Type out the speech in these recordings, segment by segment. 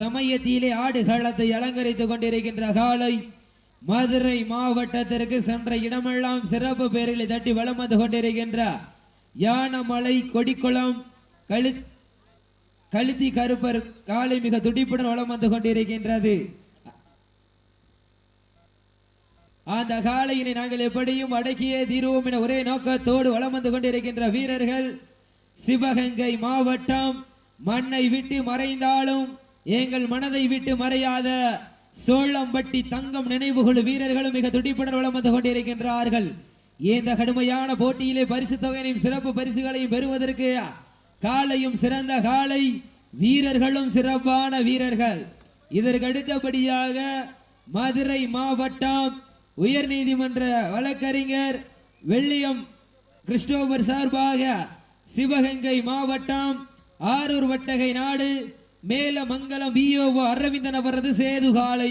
சமயத்திலே ஆடுகளத்தை அலங்கரித்துக் கொண்டிருக்கின்ற காலை மதுரை மாவட்டத்திற்கு சென்ற இடமெல்லாம் சிறப்பு பேரில் தட்டி வளம் வந்து கொண்டிருக்கின்ற யானமலை கொடிக்குளம் கழு கழுத்தி கருப்பர் காலை மிக துடிப்புடன் வளம் வந்து கொண்டிருக்கின்றது. அந்த காலையினை நாங்கள் எப்படியும் அடக்கியே தீருவோம் என ஒரே நோக்கத்தோடு வளம் வந்து கொண்டிருக்கின்ற வீரர்கள் சிவகங்கை மாவட்டம் மண்ணை விட்டு மறைந்தாலும் எங்கள் மனதை விட்டு மறையாத சோளம்பட்டி தங்கம் நினைவுகுழு வீரர்களும் மிக துடிப்புடன் வளம் வந்து கொண்டிருக்கின்றார்கள். இந்த கடுமையான போட்டியிலே பரிசு தொகையினையும் சிறப்பு பரிசுகளையும் பெறுவதற்கு காலையும் சிறந்த காலை வீரர்களும் சிறப்பான வீரர்கள். இதற்கு அடுத்தபடியாக மதுரை மாவட்டம் உயர் நீதிமன்ற வழக்கறிஞர் வெள்ளியம் கிறிஸ்டோபர் சார்பாக சிவகங்கை மாவட்டம் ஆரூர் வட்டகை நாடு மேலமங்கலம் பிஓஓ அரவிந்தன் அவரது சேது காலை.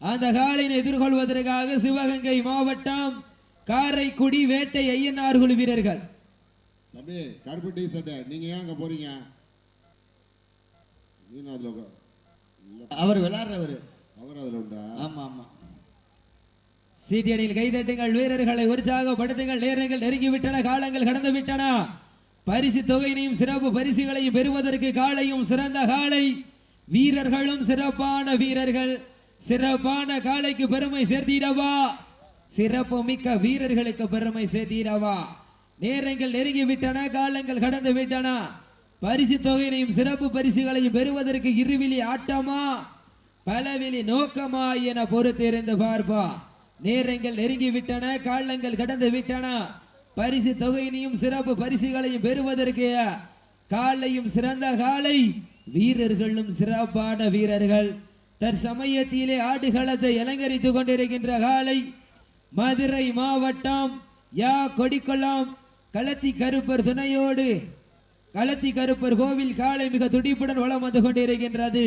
அந்த காலையினை எதிர்கொள்வதற்காக சிவகங்கை மாவட்டம் காரைக்குடி வேட்டை ஐயனார் குழு வீரர்கள். தம்பி கருப்பு டி நீங்க ஏன் அங்க போறீங்க? அவர் விளையாடுறவர் அவர் அதுல உண்டா? ஆமா ஆமா. சீட்டியடியில் கைதட்டுங்கள் வீரர்களை உற்சாகப்படுத்துங்கள் நேரங்கள் நெருங்கிவிட்டன காலங்கள் கடந்து விட்டன பரிசு தொகையினையும் சிறப்பு பரிசுகளையும் பெறுவதற்கு காலையும் சிறந்த காலை. வீரர்களும் சிறப்பான வீரர்கள். சிறப்பான காலைக்கு பெருமை சேர்த்திடவா. சிறப்பு மிக்க வீரர்களுக்கு பெருமை சேர்த்திடவா. நேரங்கள் நெருங்கி விட்டன காலங்கள் கடந்து விட்டன. பரிசு தொகையினையும் சிறப்பு பரிசுகளையும் பெறுவதற்கு இருவிழி ஆட்டமா? பலவிழி நோக்கமா என பொறுத்திருந்து பார்ப்பா நேரங்கள் நெருங்கி விட்டன காலங்கள் கடந்து விட்டன. பரிசு தொகையினையும் சிறப்பு பரிசுகளையும் பெறுவதற்கு காலையும் சிறந்த காலை. வீரர்களும் சிறப்பான வீரர்கள். தற்சமயத்திலே ஆடுகளத்தை அலங்கரித்துக் கொண்டிருக்கின்ற காலை. மதுரை மாவட்டம் யா கொடிக்குளம் களத்தி கருப்பர் துணையோடு களத்தி கருப்பர் கோவில் காலை மிக துடிப்புடன் வளம் வந்து கொண்டிருக்கின்றது.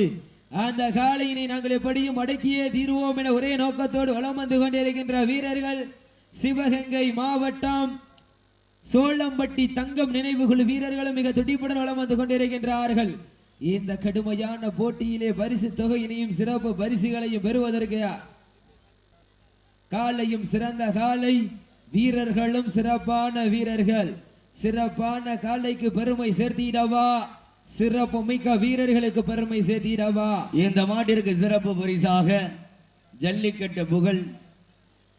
அந்த காளையினை நாங்கள் எப்படியும் அடக்கியே தீருவோம் என ஒரே நோக்கத்தோடு வளம் வந்து கொண்டிருக்கின்ற வீரர்கள். சிவகங்கை மாவட்டம் சோளம்பட்டி தங்கம் நினைவுகள் வீரர்களும் மிக துடிப்புடன் வளம் வந்து கொண்டிருக்கின்றார்கள். இந்த கடுமையான போட்டியிலே பரிசு தொகையினையும் சிறப்பு பரிசுகளையும் பெறுவதற்கு காலையும் சிறந்த காலை வீரர்களும் சிறப்பான வீரர்கள். சிறப்பான காலைக்கு பெருமை சேர்த்திடவா? சிறப்பு மிக்க வீரர்களுக்கு பெருமை சேர்த்திடவா? இந்த மாட்டிற்கு சிறப்பு பரிசாக ஜல்லிக்கட்டு புகழ்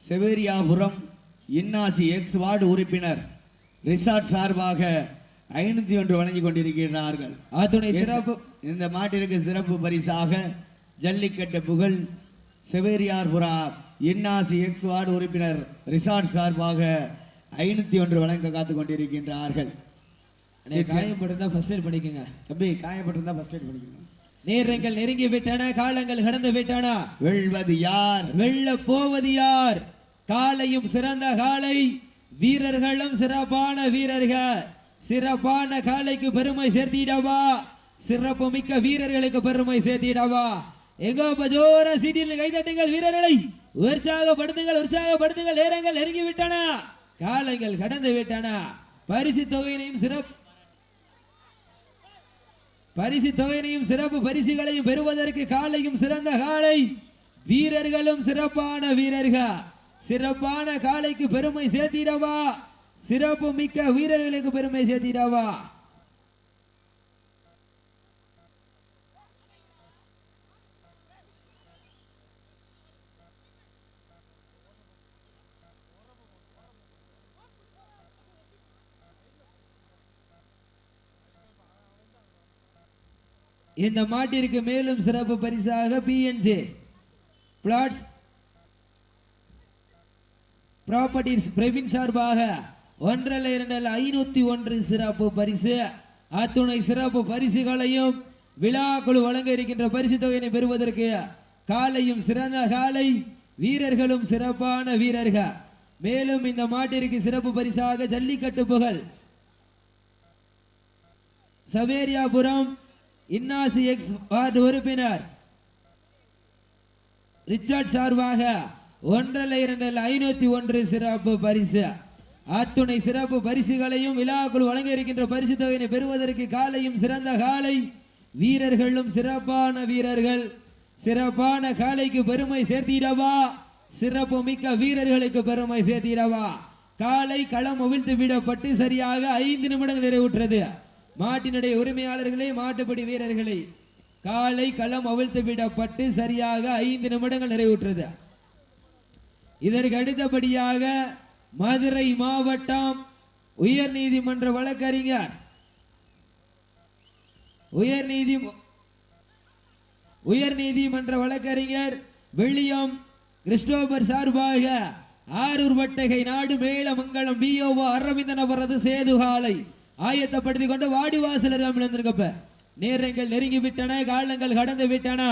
செவேரியாபுரம் இன்னாசி எக்ஸ் வார்டு உறுப்பினர் ரிசார்ட் சார்பாக ஐநூத்தி ஒன்று வழங்கி கொண்டிருக்கிறார்கள். அத்துணை சிறப்பு. இந்த மாட்டிற்கு சிறப்பு பரிசாக ஜல்லிக்கட்டு புகழ் செவேரியார்புரா இன்னாசி எக்ஸ் வார்டு உறுப்பினர் ரிசார்ட் சார்பாக ஐநூத்தி ஒன்று வழங்க காத்து கொண்டிருக்கின்றார்கள். காயப்பட்டிருந்தா ஃபர்ஸ்ட் எய்ட் பண்ணிக்கோங்க தம்பி காயப்பட்டிருந்தா ஃபர்ஸ்ட் எய்ட் பண்ணிக்கணும் நேரங்கள் நெருங்கி விட்டன காலங்கள் கடந்து விட்டன. வெல்வது யார்? வெல்ல போவது யார்? காலையும் சிறந்த காலை. வீரர்களும் சிறப்பான வீரர்கள். சிறப்பான காலைக்கு பெருமை சேர்த்திடவா? சிறப்பு மிக்க வீரர்களுக்கு பெருமை சேர்த்திடவா? எங்கோ பஜோர சீட்டில் கைதட்டுங்கள் வீரர்களை. உற்சாகப்படுத்துங்கள் உற்சாகப்படுத்துங்கள். நேரங்கள் நெருங்கி விட்டன காலங்கள் கடந்து விட்டன பரிசு தொகையினையும் சிறப்பு பரிசு தொகையினையும் சிறப்பு பரிசுகளையும் பெறுவதற்கு காலையும் சிறந்த காலை வீரர்களும் சிறப்பான வீரர்கள். சிறப்பான காலைக்கு பெருமை சேர்த்திடவா? சிறப்பு மிக்க வீரர்களுக்கு பெருமை சேர்த்திடவா? இந்த மாட்டிற்கு மேலும் சிறப்பு பரிசாக பிஎன்ஜே பிளாட்ஸ் ப்ராப்பர்ட்டிஸ் பிரவீன் சார்பாக ஒன்றல்ல இரண்டல்ல ஐநூத்தி ஒன்று சிறப்பு பரிசு. அத்துணை சிறப்பு பரிசுகளையும் விழா குழு வழங்க இருக்கின்ற பரிசு தொகையினை பெறுவதற்கு காலையும் சிறந்த காலை வீரர்களும் சிறப்பான வீரர்கள். மேலும் இந்த மாட்டிற்கு சிறப்பு பரிசாக ஜல்லிக்கட்டு புகழ். சவேரியாபுரம் இன்னாசி எக்ஸ் வார்டு உறுப்பினர். ரிச்சர்ட் சார்பாக ஒன்றல்ல இரண்டல்ல ஐநூத்தி ஒன்று சிறப்பு பரிசு. அத்துணை சிறப்பு பரிசுகளையும் விழாக்குள் வழங்க இருக்கின்ற பரிசு தொகையினை பெறுவதற்கு காலையும் சிறந்த காலை. வீரர்களும் சிறப்பான வீரர்கள். சிறப்பான காலைக்கு பெருமை சேர்த்திடவா? சிறப்பு மிக்க வீரர்களுக்கு பெருமை சேர்த்திடவா? காலை களம் அவிழ்த்து விடப்பட்டு சரியாக ஐந்து நிமிடங்கள் நிறைவுற்றது. மாட்டினுடைய உரிமையாளர்களே மாட்டுப்படி வீரர்களே காலை களம் அவிழ்த்து விடப்பட்டு சரியாக ஐந்து நிமிடங்கள் நிறைவுற்றது. இதற்கு அடுத்தபடியாக மதுரை மாவட்டம் உயர் நீதிமன்ற வழக்கறிஞர் உயர் நீதி உயர் நீதிமன்ற வழக்கறிஞர் வெள்ளியம் கிறிஸ்டோபர் சார்பாக ஆரூர் வட்டகை நாடு மேலமங்கலம் பிஓஓ அரவிந்தன் அவரது சேதுகாலை ஆயத்தப்படுத்திக் கொண்டு வாடிவாசலர் இருந்திருக்கப்ப நேரங்கள் நெருங்கி விட்டன காலங்கள் கடந்து விட்டன.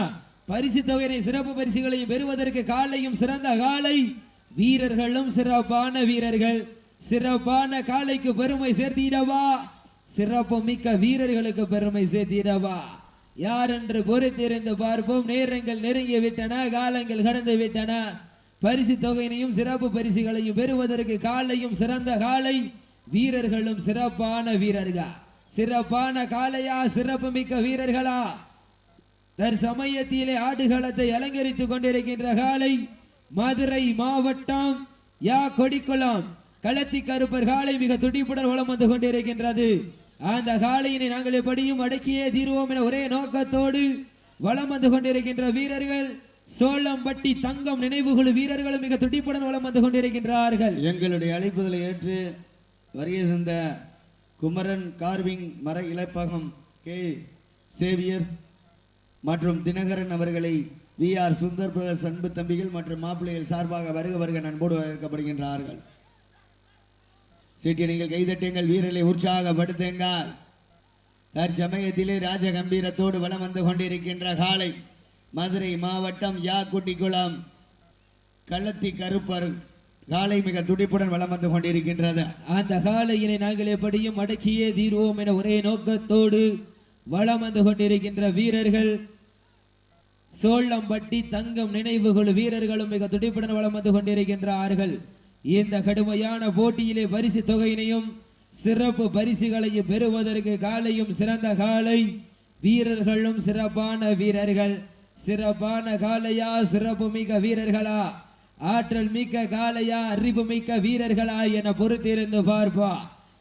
பரிசு தொகையினை சிறப்பு பரிசுகளையும் பெறுவதற்கு காலையும் சிறந்த காலை. வீரர்களும் சிறப்பான வீரர்கள். சிறப்பான காலைக்கு பெருமை சேர்த்திடவா? சிறப்பு மிக்க வீரர்களுக்கு பெருமை சேர்த்திடவா? யார் என்று பொறுத்திருந்து பார்ப்போம். நேரங்கள் நெருங்கி விட்டன காலங்கள் கடந்து விட்டன. பரிசு தொகையினையும் சிறப்பு பரிசுகளையும் பெறுவதற்கு காலையும் சிறந்த காலை. வீரர்களும் சிறப்பான வீரர்கள்? சிறப்பான காலையா? சிறப்பு மிக்க வீரர்களா? தற்சமயத்திலே ஆடுகளத்தை அலங்கரித்துக் கொண்டிருக்கின்ற காலை மதுரை மாவட்டம் யா கொடிக்குளம். களத்தி கருப்பர் காலை மிக துடிப்புடன் உளம் வந்து கொண்டிருக்கின்றது. அந்த காலையினை நாங்கள் எப்படியும் அடக்கியே தீர்வோம் என ஒரே நோக்கத்தோடு வளம் வந்து கொண்டிருக்கின்ற வீரர்கள் சோளம்பட்டி தங்கம் நினைவுகள் வீரர்களும் மிக துடிப்புடன் வளம் வந்து கொண்டிருக்கின்றார்கள். எங்களுடைய அழைப்புதலை ஏற்று வருகை தந்த குமரன் கார்விங் மர இலப்பகம் கே சேவியர்ஸ் மற்றும் தினகரன் அவர்களை வி ஆர் சுந்தர் பிரதர்ஸ் அன்பு தம்பிகள் மற்றும் மாப்பிள்ளைகள் சார்பாக வருக வருக நண்போடு வரவேற்கப்படுகின்றார்கள். சீட்டி நீங்கள் கைதட்டுங்கள் வீரர்களை உற்சாகப்படுத்துங்கள். தற்சமயத்திலே ராஜ கம்பீரத்தோடு வளம் வந்து கொண்டிருக்கின்ற காலை மதுரை மாவட்டம் யாக்குட்டிக்குளம் கள்ளத்தி கருப்பர் காலை மிக துடிப்புடன் வளம் வந்து கொண்டிருக்கின்றது. அந்த காலையினை நாங்கள் எப்படியும் அடக்கியே தீர்வோம் என ஒரே நோக்கத்தோடு வளம் வந்து கொண்டிருக்கின்ற வீரர்கள் சோளம்பட்டி தங்கம் நினைவுகள் வீரர்களும் மிக துடிப்புடன் வளம் வந்து கொண்டிருக்கின்றார்கள். இந்த கடுமையான போட்டியிலே பரிசு தொகையினையும் சிறப்பு பரிசுகளையும் பெறுவதற்கு காலையும் சிறந்த காலை. வீரர்களும் சிறப்பான வீரர்கள். சிறப்பான காலையா சிறப்பு மிக்க வீரர்களா? ஆற்றல் மிக்க காலையா அறிவு மிக்க வீரர்களா என பொறுத்திருந்து பார்ப்பா.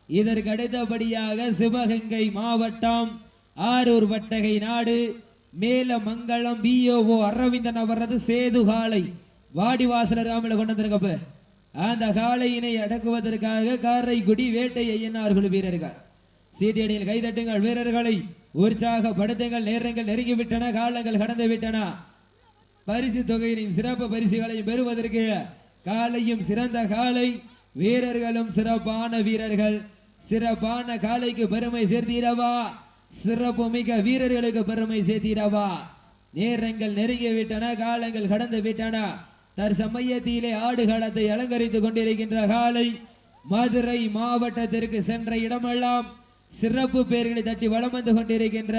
இதற்கு அடுத்தபடியாக சிவகங்கை மாவட்டம் ஆரூர் வட்டகை நாடு மேலமங்கலம் பிஓஓ அரவிந்தன் அவரது சேது காலை வாடிவாசல ராமில கொண்டு வந்திருக்கப்ப. அந்த காளையினை அடக்குவதற்காக காரைக்குடி வேட்டை ஐயனார்கள் வீரர்கள். சீட்டியடியில் கைதட்டுங்கள் வீரர்களை. உற்சாகப்படுத்துங்கள். நேரங்கள் நெருங்கி விட்டன காலங்கள் கடந்து விட்டன பரிசு தொகையினையும் சிறப்பு பரிசுகளையும் பெறுவதற்கு காலையும் சிறந்த காலை. வீரர்களும் சிறப்பான வீரர்கள். சிறப்பான காலைக்கு பெருமை சேர்த்தீரவா? சிறப்புமிக்க வீரர்களுக்கு பெருமை சேர்த்திடவா? நேரங்கள் நெருங்கி விட்டன காலங்கள் கடந்து விட்டன. தற்சமயத்திலே ஆடுகளத்தை அலங்கரித்துக் கொண்டிருக்கின்ற காலை மதுரை மாவட்டத்திற்கு சென்ற இடமெல்லாம் சிறப்பு பெயர்களை தட்டி வளம் வந்து கொண்டிருக்கின்ற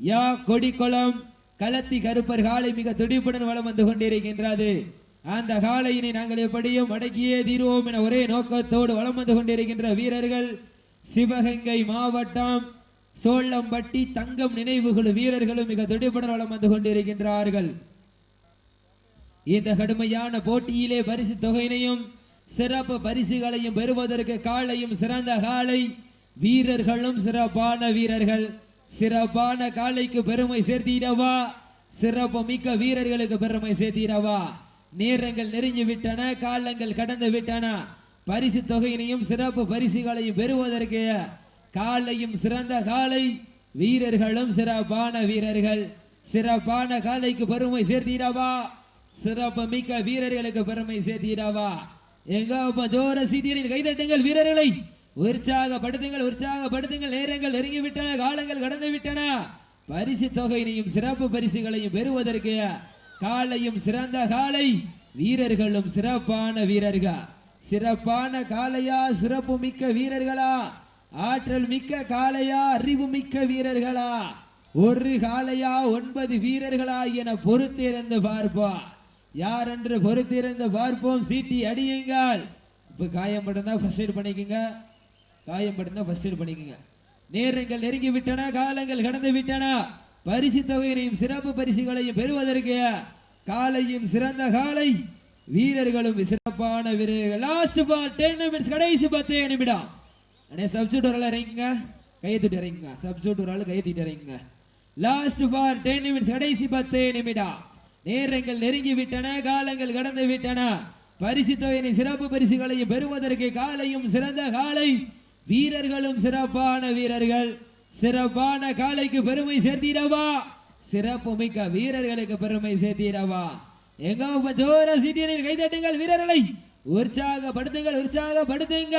யா கொடிக்குளம் களத்தி கருப்பர் காலை மிக துடிப்புடன் வளம் வந்து கொண்டிருக்கின்றது. அந்த காலையினை நாங்கள் எப்படியும் அடக்கியே தீர்வோம் என ஒரே நோக்கத்தோடு வளம் வந்து கொண்டிருக்கின்ற வீரர்கள் சிவகங்கை மாவட்டம் சோளம்பட்டி தங்கம் நினைவுகளும் வீரர்களும் மிக துடிப்புடன் வந்து கொண்டிருக்கின்றார்கள். இந்த கடுமையான போட்டியிலே பரிசு தொகையினையும் சிறப்பு பரிசுகளையும் பெறுவதற்கு காலையும் சிறந்த காலை வீரர்களும் சிறப்பான வீரர்கள். சிறப்பான காலைக்கு பெருமை சேர்த்திடவா? சிறப்பு மிக்க வீரர்களுக்கு பெருமை சேர்த்திடவா? நேரங்கள் நெருங்கி விட்டன காலங்கள் கடந்து விட்டன. பரிசு தொகையினையும் சிறப்பு பரிசுகளையும் பெறுவதற்கு காலையும் சிறந்த காலை வீரர்களும் சிறப்பான வீரர்கள். சிறப்பான காலைக்கு பெருமை சேர்த்திடவா? சிறப்பு மிக்க வீரர்களுக்கு பெருமை சேர்த்திடவா? எங்க ஜோர சீதியரின் கைதட்டுங்கள் வீரர்களை. உற்சாகப்படுத்துங்கள் உற்சாகப்படுத்துங்கள். நேரங்கள் நெருங்கி விட்டன காலங்கள் கடந்து விட்டன பரிசு தொகையினையும் சிறப்பு பரிசுகளையும் பெறுவதற்கு காலையும் சிறந்த காலை வீரர்களும் சிறப்பான வீரர்கள். சிறப்பான காலையா சிறப்பு மிக்க வீரர்களா? ஆற்றல் மிக்க காளையா அறிவு மிக்க வீரர்களா? ஒரு காளையா ஒன்பது வீரர்களா என பொறுத்திருந்து பார்ப்போம். யார் என்று பொறுத்திருந்து பார்ப்போம்? சீட்டி அடியுங்கள். இப்போ காயம் ஃபர்ஸ்ட் எய்ட் பண்ணிக்கோங்க. காயம் ஃபர்ஸ்ட் எய்ட் பண்ணிக்கோங்க. நேரங்கள் நெருங்கி விட்டன காலங்கள் கடந்து விட்டன. பரிசு தொகையினையும் சிறப்பு பரிசுகளையும் பெறுவதற்கு காலையும் சிறந்த காலை வீரர்களும் சிறப்பான வீரர்கள். லாஸ்ட் பால் டென் நிமிட்ஸ் கடைசி பத்து நிமிடம். அண்ணே சப்ஜூட் ஒரு ஆள் கையை தூட்டி இறங்குங்க சப்ஜூட் ஒரு ஆள் கையை தூட்டி இறங்குங்க லாஸ்ட் ஃபார் டென் நிமிட்ஸ் கடைசி பத்து நிமிடம். நேரங்கள் நெருங்கி விட்டன காலங்கள் கடந்து விட்டன. பரிசு தொகையினை சிறப்பு பரிசுகளையும் பெறுவதற்கு காலையும் சிறந்த காலை. வீரர்களும் சிறப்பான வீரர்கள். சிறப்பான காலைக்கு பெருமை சேர்த்திடவா? சிறப்பு மிக்க வீரர்களுக்கு பெருமை சேர்த்திடவா? எங்க ஜோர சீட்டியனில் கைதட்டுங்கள் வீரர்களை. உற்சாகப்படுத்துங்கள் உற்சாகப்படுத்துங்க.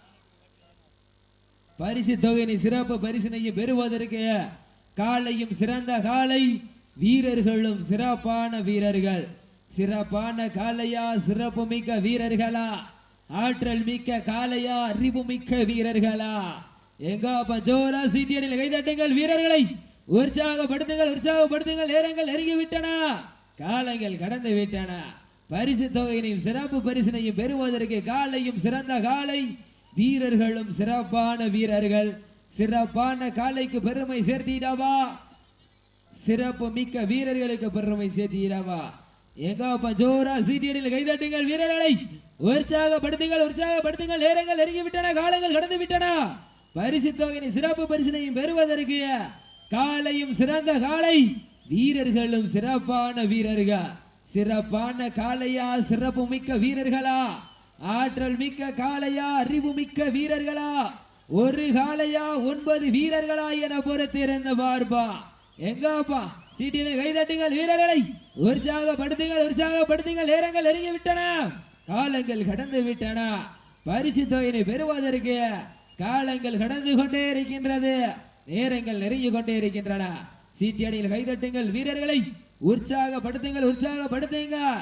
பரிசு தொகையினை சிறப்பு பரிசினையும் பெறுவதற்கு. காலையும் சிறந்த காலை வீரர்களும் சிறப்பான வீரர்கள். சிறப்பான காலையா சிறப்பு மிக்க வீரர்களா? ஆற்றல் மிக்க காலையா அறிவு மிக்க வீரர்களா? எங்க பஞ்சோரா சீட்டியடில் கைதட்டுங்கள் வீரர்களை. உற்சாகப்படுத்துங்கள் உற்சாகப்படுத்துங்கள். நேரங்கள் நெருங்கி விட்டன காலங்கள் கடந்து விட்டன. பரிசு தொகையினையும் சிறப்பு பரிசினையும் பெறுவதற்கு காலையும் சிறந்த காலை வீரர்களும் சிறப்பான வீரர்கள். சிறப்பான காலைக்கு பெருமை சேர்த்திடவா? சிறப்பு மிக்க வீரர்களுக்கு பெருமை சேர்த்திடவா? எங்கப்பா ஜோரா சீட்டியடில் கைதட்டுங்கள் வீரர்களை. உற்சாகப்படுத்துங்கள் உற்சாகப்படுத்துங்கள். நேரங்கள் நெருங்கிவிட்டன காலங்கள் கடந்து விட்டன பரிசு தொகையினை சிறப்பு பரிசினையும் பெறுவதற்கு காலையும் சிறந்த காலை. வீரர்களும் சிறப்பான வீரர்கள். சிறப்பான காளையா சிறப்பு மிக்க வீரர்களா? ஆற்றல் மிக்க காளையா அறிவு மிக்க வீரர்களா? ஒரு காளையா ஒன்பது வீரர்களா என பொறுத்திருந்த பார்ப்பா. எங்கப்பா? சீட்டினை கைதட்டுங்கள் வீரர்களை. உற்சாகப்படுத்துங்கள் உற்சாகப்படுத்துங்கள். நேரங்கள் நெருங்கி விட்டன காலங்கள் கடந்து விட்டன. பரிசு தொகையினை பெறுவதற்கு காலங்கள் கடந்து கொண்டே இருக்கின்றது. நேரங்கள் நெருங்கி கொண்டே இருக்கின்றன. சீட்டியடியில் கைதட்டுங்கள் வீரர்களை. உற்சாகப்படுத்துங்கள் உற்சாகப்படுத்துங்கள்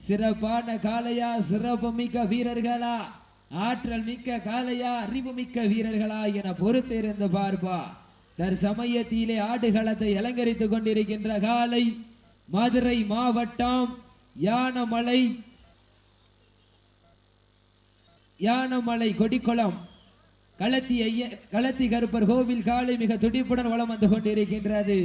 சிறப்பான காளையா சிறப்பு மிக்க வீரர்களா ஆற்றல் மிக்க காளையா அறிவு மிக்க வீரர்களா என பொறுத்திருந்து பார்ப்பா. தற்சமயத்திலே ஆடுகளத்தை அலங்கரித்துக் கொண்டிருக்கின்ற காலை மதுரை மாவட்டம் யானமலை யானமலை கொடிக்குளம். களத்தி ஐய களத்தி கருப்பர் கோவில் காலை மிக துடிப்புடன் வலம் வந்து கொண்டிருக்கின்றது.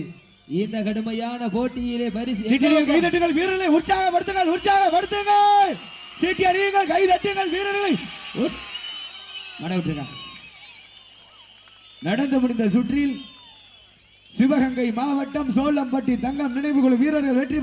இந்த கடுமையான போட்டியிலே பரிசு கைதட்டுங்கள் வீரர்களை உற்சாகப்படுத்துங்கள் உற்சாகப்படுத்துங்கள். சீட்டி அடியுங்கள் கைதட்டுங்கள் வீரர்களை. உற்- மட விட்டுருங்க நடந்து முடிந்த சுற்றில் சிவகங்கை மாவட்டம் சோளம்பட்டி தங்கம் நினைவுகுழு வீரர்கள் வெற்றி